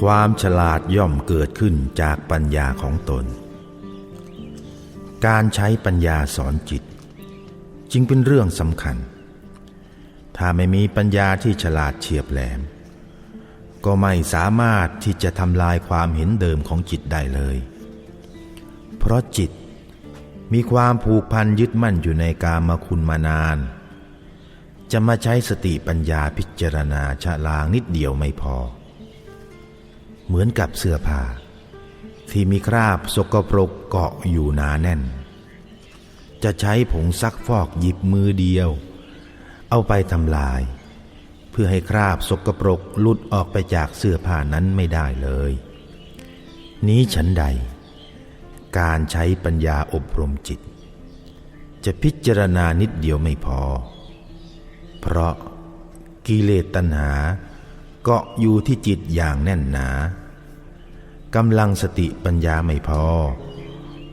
ความฉลาดย่อมเกิดขึ้นจากปัญญาของตน การใช้ปัญญาสอนจิต จึงเป็นเรื่องสำคัญ ถ้าไม่มีปัญญาที่ฉลาดเฉียบแหลม ก็ไม่สามารถที่จะทำลายความเห็นเดิมของจิตได้เลย เพราะจิตมีความผูกพันยึดมั่นอยู่ในกามคุณมานาน จะมาใช้สติปัญญาพิจารณาชะลางนิดเดียวไม่พอ เหมือนกับเสื้อผ้า ที่มีคราบสกปรกเกาะอยู่หนาแน่น จะใช้ผงซักฟอกหยิบมือเดียว เอาไปทำลาย เพื่อให้คราบสกปรกหลุดออกไปจากเสื้อผ้านั้นไม่ได้เลย นี้ฉันใด การใช้ปัญญาอบรมจิต จะพิจารณานิดเดียวไม่พอ เพราะกิเลสตัณหา เกาะอยู่ที่จิตอย่างแน่นหนากำลังสติปัญญาไม่พอ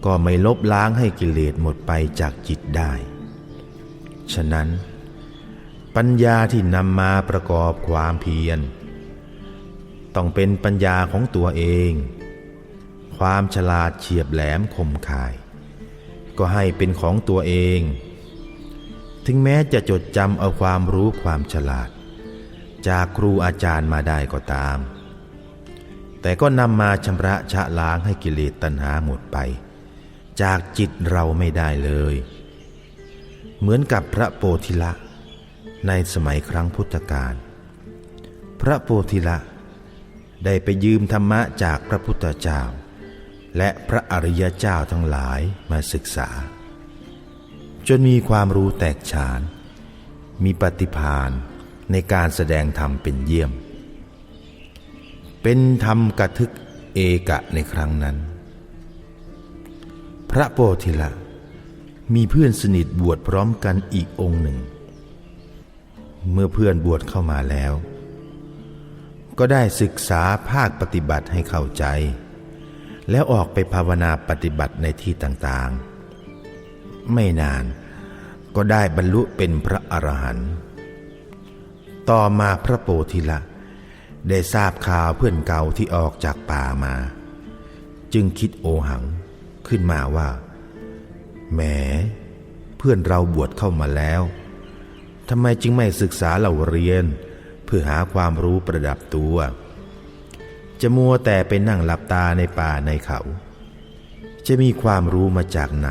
ก็ไม่ลบล้างให้กิเลสหมดไปจากจิตได้ ฉะนั้น ปัญญาที่นำมาประกอบความเพียร ต้องเป็นปัญญาของตัวเอง ความฉลาดเฉียบแหลมคมคาย ก็ให้เป็นของตัวเอง ถึงแม้จะจดจำเอาความรู้ความฉลาด จากครูอาจารย์มาได้ก็ตาม แต่ก็นำมาชำระชะล้างให้กิเลสตัณหาหมดไป จากจิตเราไม่ได้เลย เหมือนกับพระโพธิละ ในสมัยครั้งพุทธกาลพระโพธิละ ได้ไปยืมธรรมะจากพระพุทธเจ้า และพระอริยเจ้าทั้งหลายมาศึกษา จนมีความรู้แตกฉาน มีปฏิภาณ ในการแสดงธรรมเป็นเยี่ยม เป็นธรรมกระทึกเอกะในครั้งนั้น พระโพธิละ มีเพื่อนสนิทบวชพร้อมกันอีกองค์หนึ่ง เมื่อเพื่อนบวชเข้ามาแล้ว ก็ได้ศึกษาภาคปฏิบัติให้เข้าใจ แล้วออกไปภาวนาปฏิบัติในที่ต่างๆ ไม่นานก็ได้บรรลุเป็นพระอรหันต์ ต่อมาพระโพธิละ ได้ทราบข่าวเพื่อนเก่าที่ออกจากป่ามา จึงคิดโอหังขึ้นมาว่าแหม เพื่อนเราบวชเข้ามาแล้วทำไมจึงไม่ศึกษาเราเรียน เพื่อหาความรู้ประดับตัว จะมัวแต่ไปนั่งหลับตาในป่าในเขา จะมีความรู้มาจากไหน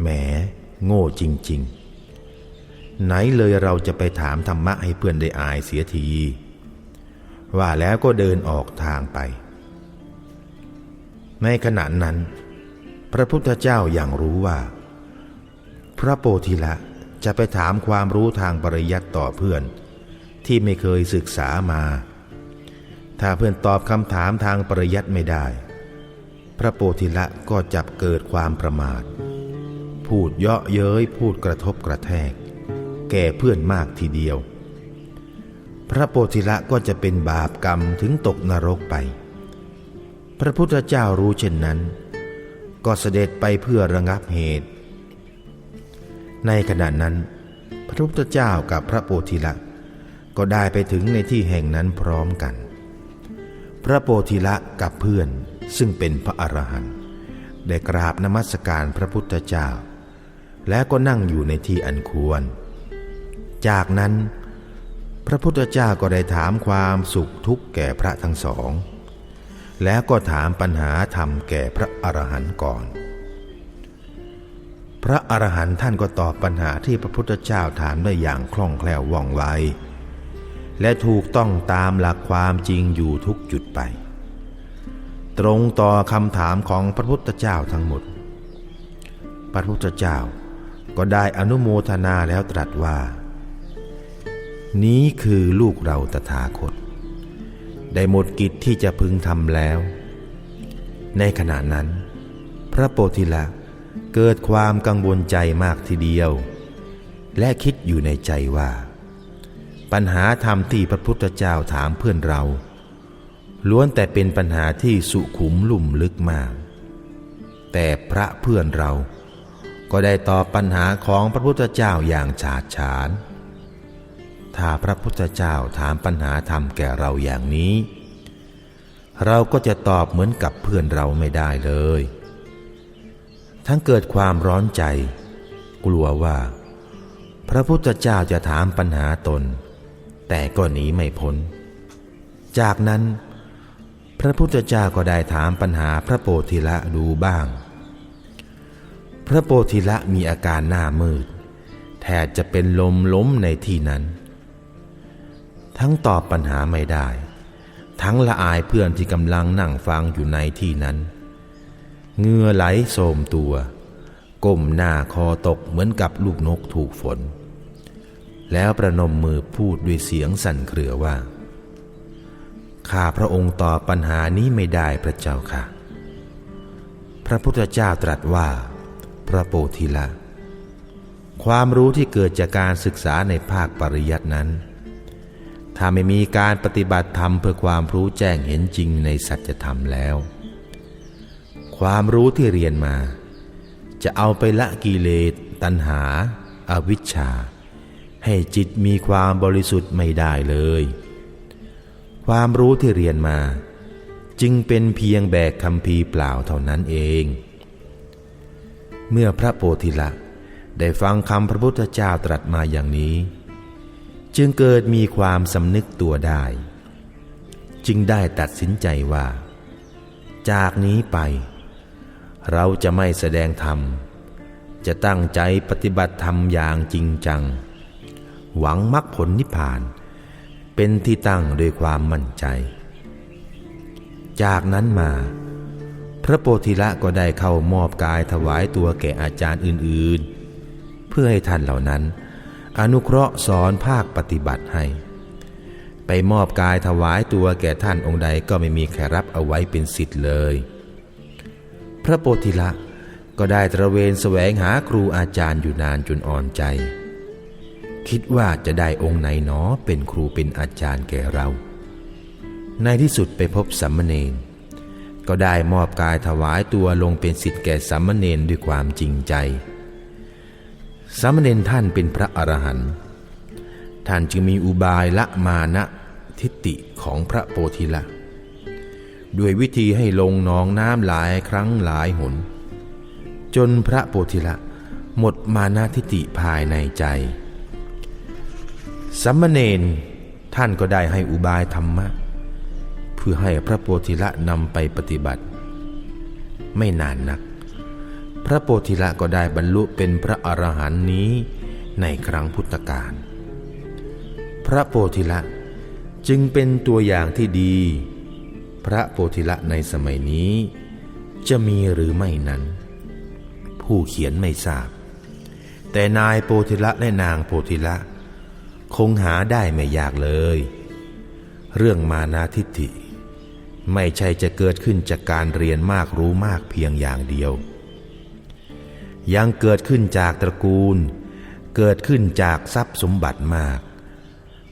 แหม โง่จริง ๆ ไหนเลยเราจะไปถามธรรมะให้เพื่อนได้อายเสียที ว่าแล้วก็เดินออกทางไป ในขณะนั้น พระพุทธเจ้าอย่างรู้ว่า พระโพธิละจะไปถามความรู้ทางปริยัติต่อเพื่อน ที่ไม่เคยศึกษามา ถ้าเพื่อนตอบคำถามทางปริยัติไม่ได้ พระโพธิละก็จับเกิดความประมาท พูดเยาะเย้ยพูดกระทบกระแทก แก่เพื่อนมากทีเดียว พระโพธิละก็จะเป็นบาปกรรมถึงตกนรกไป พระพุทธเจ้ารู้เช่นนั้น ก็เสด็จไปเพื่อระงับเหตุ ในขณะนั้น พระพุทธเจ้ากับพระโพธิละก็ได้ไปถึงในที่แห่งนั้นพร้อมกัน พระโพธิละกับเพื่อนซึ่งเป็นพระอรหันต์ได้กราบนมัสการพระพุทธเจ้า และก็นั่งอยู่ในที่อันควร จากนั้น พระพุทธเจ้าก็ได้ถามความสุขทุกข์แก่พระทั้งสอง แล้วก็ถามปัญหาธรรมแก่พระอรหันต์ก่อน พระอรหันต์ท่านก็ตอบปัญหาที่พระพุทธเจ้าถามได้อย่างคล่องแคล่วว่องไวและถูกต้องตามหลักความจริงอยู่ทุกจุดไป ตรงต่อคำถามของพระพุทธเจ้าทั้งหมด พระพุทธเจ้าก็ได้อนุโมทนาแล้วตรัสว่า นี้คือลูกเราตถาคต ได้หมดกิจที่จะพึงทำแล้ว ในขณะนั้น พระโพธิละเกิดความกังวลใจมากทีเดียว และคิดอยู่ในใจว่า ปัญหาธรรมที่พระพุทธเจ้าถามเพื่อนเรา ล้วนแต่เป็นปัญหาที่สุขุมลุ่มลึกมาก แต่พระเพื่อนเราก็ได้ตอบปัญหาของพระพุทธเจ้าอย่างฉาดฉาน ถ้าพระพุทธเจ้าถามปัญหาธรรมแก่เราอย่างนี้ เราก็จะตอบเหมือนกับเพื่อนเราไม่ได้เลย ทั้งเกิดความร้อนใจ กลัวว่า พระพุทธเจ้าจะถามปัญหาตน แต่ก็หนีไม่พ้น จากนั้น พระพุทธเจ้าก็ได้ถามปัญหาพระโพธิละดูบ้าง พระโพธิละมีอาการหน้ามืดแทบจะเป็นลมล้มในที่นั้น ทั้งตอบปัญหาไม่ได้ ทั้งละอายเพื่อนที่กำลังนั่งฟังอยู่ในที่นั้นเงื่อไหลโสมตัว ก้มหน้าคอตกเหมือนกับลูกนกถูกฝน แล้วประนมมือพูดด้วยเสียงสั่นเครือว่า ข้าพระองค์ตอบปัญหานี้ไม่ได้พระเจ้าค่ะ พระพุทธเจ้าตรัสว่า พระโพธิละ ความรู้ที่เกิดจากการศึกษาในภาคปริยัตินั้น ถ้าไม่มีการปฏิบัติธรรมเพื่อความรู้แจ้งเห็นจริงในสัจธรรมแล้ว ความรู้ที่เรียนมา จะเอาไปละกิเลสตัณหาอาวิชชา ให้จิตมีความบริสุทธิ์ไม่ได้เลย ความรู้ที่เรียนมา จึงเป็นเพียงแบกคำพีเปล่าเท่านั้นเอง เมื่อพระโพธิละได้ฟังคำพระพุทธเจ้าตรัสมาอย่างนี้ จึงเกิดมีความสำนึกตัวได้ จึงได้ตัดสินใจว่า จากนี้ไป เราจะไม่แสดงธรรม จะตั้งใจปฏิบัติธรรมอย่างจริงจัง หวังมรรคผลนิพพาน เป็นที่ตั้งโดยความมั่นใจ จากนั้นมา พระโพธิละก็ได้เข้ามอบกายถวายตัวแก่อาจารย์อื่น ๆ เพื่อให้ท่านเหล่านั้น อนุเคราะห์สอนภาคปฏิบัติให้ ไปมอบกายถวายตัวแก่ท่านองค์ใดก็ไม่มีใครรับเอาไว้เป็นสิทธิ์เลย พระโพธิละก็ได้ตระเวนแสวงหาครูอาจารย์อยู่นานจนอ่อนใจ คิดว่าจะได้องค์ไหนหนอเป็นครูเป็นอาจารย์แก่เรา ในที่สุดไปพบสัมมเนนก็ได้มอบกายถวายตัวลงเป็นสิทธิ์แก่สัมมเนนด้วยความจริงใจ สัมมเนนท่านเป็นพระอรหันต์ท่านจึงมีอุบายละมานะทิฏฐิของพระโพธิละด้วยวิธีให้ลงหนองน้ำหลายครั้งหลายหน จนพระโพธิละหมดมานาทิฏฐิภายในใจสัมมเนนท่านก็ได้ให้อุบายธรรมะ เพื่อให้พระโพธิละนำไปปฏิบัติ ไม่นานนัก พระโพธิละก็ได้บรรลุเป็นพระอรหันต์นี้ในครั้งพุทธกาล พระโพธิละจึงเป็นตัวอย่างที่ดี พระโพธิละในสมัยนี้ จะมีหรือไม่นั้น ผู้เขียนไม่ทราบ แต่นายโพธิละและนางโพธิละ คงหาได้ไม่ยากเลย เรื่องมานาทิฏฐิ ไม่ใช่จะเกิดขึ้นจากการเรียนมากรู้มากเพียงอย่างเดียว ยังเกิดขึ้นจากตระกูล เกิดขึ้นจากทรัพย์สมบัติมาก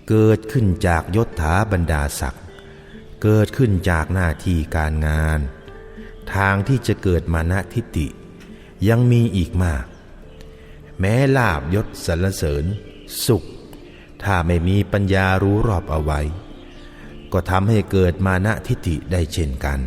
เกิดขึ้นจากยศถาบรรดาศักดิ์เกิดขึ้นจากหน้าที่การงาน ทางที่จะเกิดมานะทิฏฐิยังมีอีกมาก แม้ลาบยศสรรเสริญ สุข ถ้าไม่มีปัญญารู้รอบเอาไว้ ก็ทำให้เกิดมานะทิฏฐิได้เช่นกัน